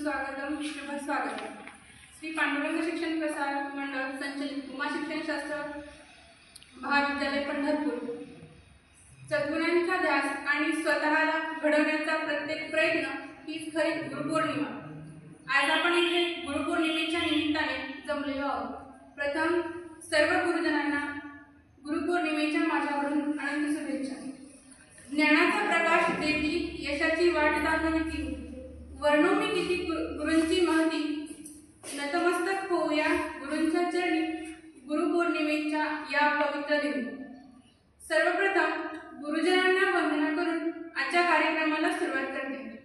सुस्वागतम शुभ स्वागतम. श्री पांडुरंग शिक्षण प्रसार मंडळ संचलित उमा शिक्षणशास्त्र महाविद्यालय पंढरपूर. सद्गुणांचा ध्यास आणि स्वतःला घडवण्याचा प्रत्येक प्रयत्न हीच खरी गुरुपौर्णिमा. आज आपण इथे गुरुपौर्णिमेच्या निमित्ताने जमलेलो आहोत. प्रथम सर्व गुरुजनांना गुरुपौर्णिमेच्या माझ्याकडून अनंत शुभेच्छा. ज्ञानाचा प्रकाश देती यशाची वाट दाखविती वर्णो किती गुरु- गुरूंची महती? नतमस्तक होऊया गुरूंच्या चरणी. गुरुपौर्णिमेच्या या पवित्र दिवशी सर्वप्रथम गुरुजनांना वंदना करून आजच्या कार्यक्रमाला सुरुवात करते.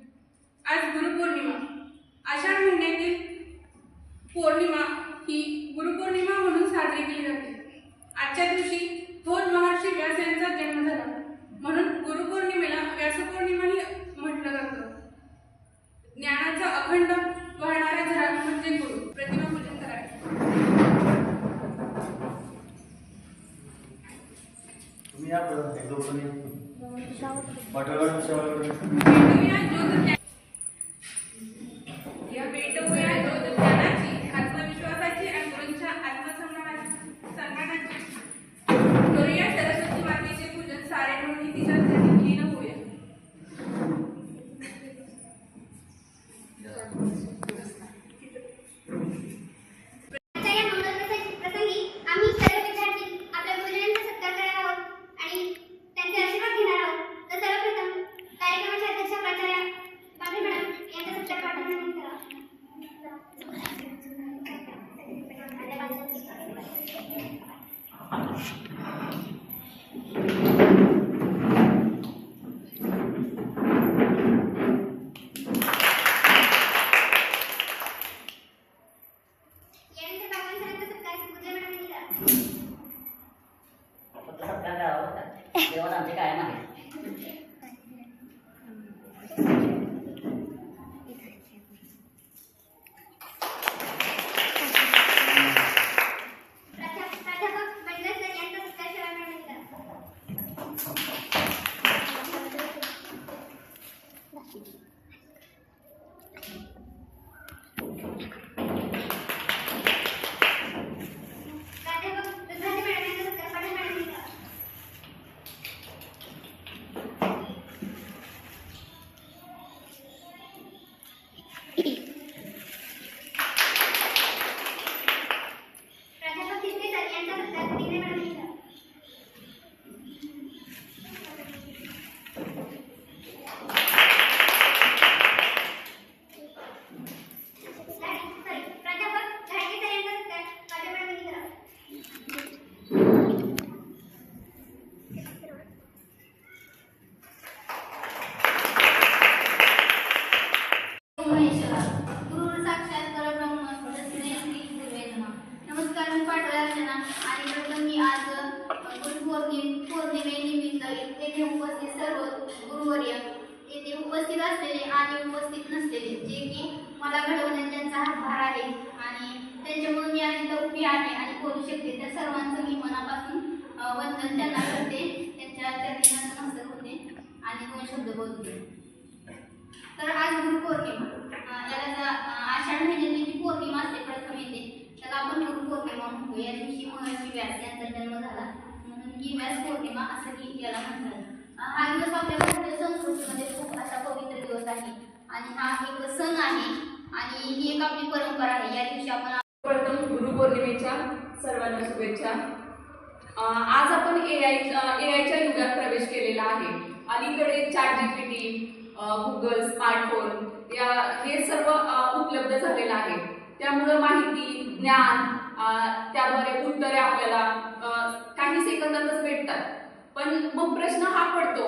आज गुरुपौर्णिमा आषाढ महिन्यातील पौर्णिमा ही गुरुपौर्णिमा म्हणून साजरी केली जाते. आजच्या दिवशी थोर महर्षी व्यास यांचा जन्म झाला. म्हणून गुरुपौर्णिमेला व्यासपौर्णिमाही म्हटलं ज्ञानाचा अखंड वाहणारा झरा म्हणजे गुरु. प्रतिमा पूजन तुम्ही या एक दोन आजच्या करावा होता जेवण आमचे कायम आहे असलेले आणि उपस्थित नसलेले जे की मला घडवण्यात हातभार आहे. आणि त्यांच्यामुळे मी आज इथं उभी आहे आणि बोलू शकते. त्या सर्वांचं मी मनापासून वंदन त्यांना करते. त्यांच्या चरणी नमस्कार होते. आणि दोन शब्द बोलते. तर आज गुरु पौर्णिमा. याला आषाढ महिन्यात जी पौर्णिमा असते प्रथम येते. त्याला आपण गुरुपौर्णिमा म्हणतो. या दिवशी महर्षी व्यास यांचा जन्म झाला. म्हणून ही व्यास पौर्णिमा असं याला म्हणतात. हा दिवस आपल्या भारतीय संस्कृतीमध्ये खूप असा पवित्र करत आहे. आणि हा एक सण आहे. आणि ही एक आपली परंपरा आहे. या दिवशी आपण प्रथम गुरुपौर्णिमेच्या सर्वांना शुभेच्छा. आज आपण ए आय ए आयच्या युगात प्रवेश केलेला आहे. अलीकडे चॅट जीपीटी गुगल स्मार्टफोन या हे सर्व उपलब्ध झालेलं आहे. त्यामुळं माहिती ज्ञान त्याद्वारे उत्तरे आपल्याला काही सेकंदातच भेटतात. पण मग प्रश्न हा पडतो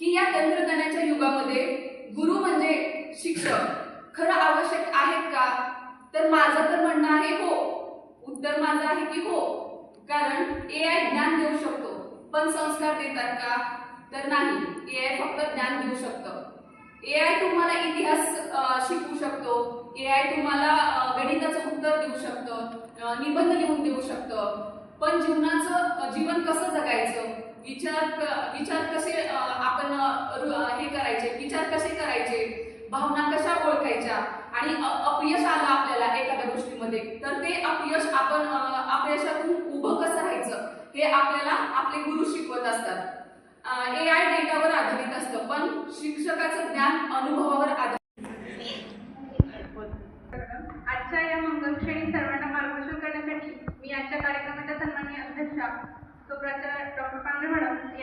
की या तंत्रज्ञानाच्या युगामध्ये गुरु म्हणजे शिक्षक. खरं आवश्यक आहेत का? तर माझं तर म्हणणं आहे हो. उत्तर माझं आहे की हो. कारण ए आय ज्ञान देऊ शकतो. पण संस्कार देतात का? तर नाही. ए आय फक्त ज्ञान देऊ शकतं. ए आय तुम्हाला इतिहास शिकवू शकतो. ए आय तुम्हाला गणिताचं उत्तर देऊ शकतं. निबंध लिहून देऊ शकतं. पण जीवनाचं जीवन कसं जगायचं? विचार विचार कसे आपण हे करायचे विचार कसे करायचे भावना कशा ओळखायच्या आणि अपयश आलं आपल्याला एखाद्या गोष्टीमध्ये तर ते अपयश आपण अपयशातून उभं कसं राहायचं हे आपल्याला आपले गुरु शिकवत असतात. ए आय डेटावर आधारित असतं पण शिक्षकाचं ज्ञान अनुभवावर आधारित आजच्या या मंगलक्षणी सर्वांना मार्गदर्शन करण्यासाठी मी आजच्या कार्यक्रमाच्या सन्माननीय अध्यक्षा तो प्राचार्य डॉक्टर पांढरे मॅडम यांना आमंत्रित करते श्री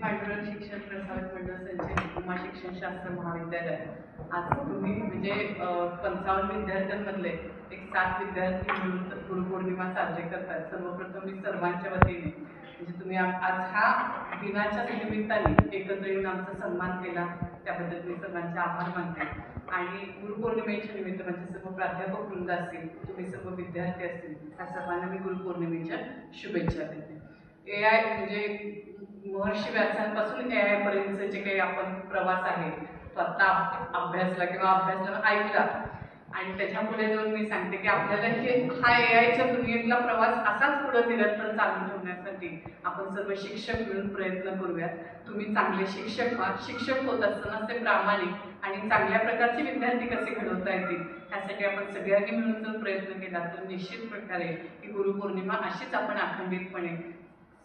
पांडुरंग शिक्षण प्रसारक मंडळ संचलित उमा शिक्षण शास्त्र महाविद्यालय. आज तुम्ही म्हणजे पंचावन्न विद्यार्थ्यांमधले एक सात विद्यार्थी मिळून गुरुपौर्णिमा साजरी करताय सर्वप्रथम मी सर्वांच्या वतीने. म्हणजे तुम्ही आज हा दिनाच्या निमित्ताने एकत्र येऊन आमचा सन्मान केला. त्याबद्दल मी सर्वांचे आभार मानते. आणि गुरुपौर्णिमेच्या निमित्त म्हणजे सर्व प्राध्यापक वृंद असतील तुम्ही सर्व विद्यार्थी असतील त्या सर्वांना मी गुरुपौर्णिमेच्या शुभेच्छा देते. ए आय म्हणजे महर्षी व्यासांपासून ए आय पर्यंत जे काही आपण प्रवास आहे तो आता अभ्यासला किंवा अभ्यासला ऐकला आणि त्याच्या पुढे जाऊन मी सांगते की आपल्याला हे हा ए आयच्या दुनियेतला प्रवास असाच पुढे निरंतर चालू ठेवण्यासाठी आपण सर्व शिक्षक मिळून प्रयत्न करूयात. तुम्ही चांगले शिक्षक व्हा. शिक्षक होत असताना ते प्रामाणिक आणि चांगल्या प्रकारचे विद्यार्थी कसे घडवता येतील यासाठी आपण सगळ्यांनी मिळून जर प्रयत्न केला तर निश्चित प्रकारे ही गुरुपौर्णिमा अशीच आपण अखंडितपणे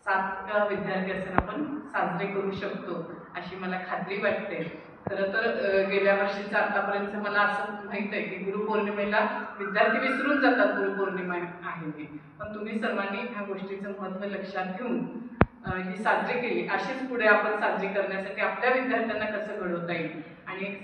सात विद्यार्थी असताना आपण साजरे करू शकतो अशी मला खात्री वाटते. खरं तर गेल्या वर्षीचं आतापर्यंत मला असं माहीत आहे की गुरुपौर्णिमेला विद्यार्थी विसरून जातात गुरुपौर्णिमा आहे. पण तुम्ही सर्वांनी ह्या गोष्टीचं महत्त्व लक्षात घेऊन ही साजरी केली. अशीच पुढे आपण साजरी करण्यासाठी आपल्या विद्यार्थ्यांना कसं घडवता येईल? आणि एक